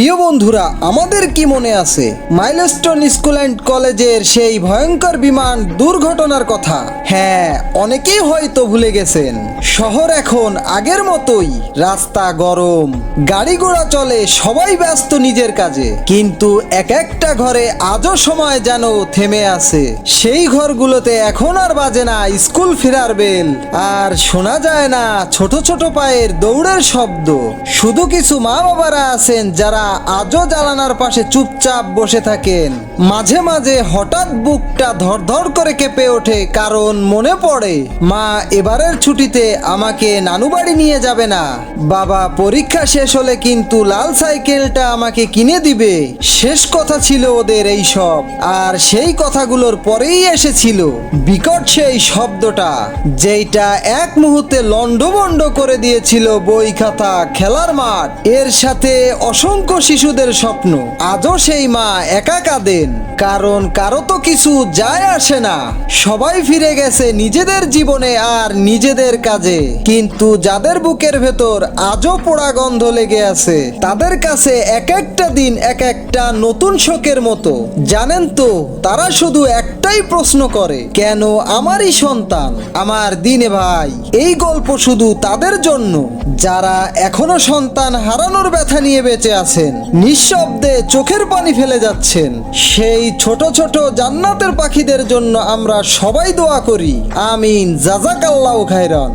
প্রিয় বন্ধুরা, আমাদের কি মনে আছে? মাইলস্টোন স্কুল অ্যান্ড কলেজের সেই ভয়ঙ্কর বিমান দুর্ঘটনার কথা। হ্যাঁ অনেকেই হয়তো ভুলে গেছেন। শহর এখন আগের মতোই, রাস্তা গরম, গাড়ি ঘোড়া চলে, সবাই ব্যস্ত নিজের কাজে। কিন্তু এক একটা ঘরে আজও সময় যেন থেমে আছে। সেই ঘরগুলোতে এখন আর বাজে না স্কুল ফেরার বেল। আর শোনা যায় না ছোট ছোট পায়ের দৌড়ের শব্দ। শুধু কিছু মা বাবারা আছেন যারা আজও জ্বালানার পাশে চুপচাপ বসে থাকেন। মাঝে মাঝে হঠাৎ বুকটা ধরধর করে কেঁপে ওঠে, কারণ মনে পড়ে, মা, এবারের ছুটিতে আমাকে নানু বাড়ি নিয়ে যাবে না। বাবা, পরীক্ষা শেষ হলে কিন্তু লাল সাইকেলটা আমাকে কিনে দিবে। শেষ কথা ছিল ওদের এই সব, আর সেই কথাগুলোর পরেই এসেছিল বিকট সেই শব্দটা, যেইটা এক মুহূর্তে লন্ডভন্ড করে দিয়েছিল বই খাতা খেলার মাঠ। এর সাথে অসংখ্য শিশুদের স্বপ্ন। আজও সেই মা একা কাঁদেন কারণ কারও তো কিছু যায় আসে না। সবাই ফিরে গেছে নিজেদের জীবনে আর নিজেদের কাজে। কিন্তু যাদের বুকের ভেতর আজও পোড়া গন্ধ লেগে আছে, তাদের কাছে এক একটা দিন এক একটা নতুন শোকের মতো। জানেন তো, তারা শুধু একটাই প্রশ্ন করে, কেন আমারই সন্তান? আমার দিনে ভাই, এই গল্প শুধু তাদের জন্য? যারা এখনও সন্তান হারানোর ব্যথা নিয়ে বেঁচে আছেন, নিঃশব্দে চোখের পানি ফেলে যাচ্ছেন। সেই ছোট ছোট জান্নাতের পাখিদের জন্য আমরা সবাই দোয়া করি। আমিন। জাজাকাল্লাহ খাইরান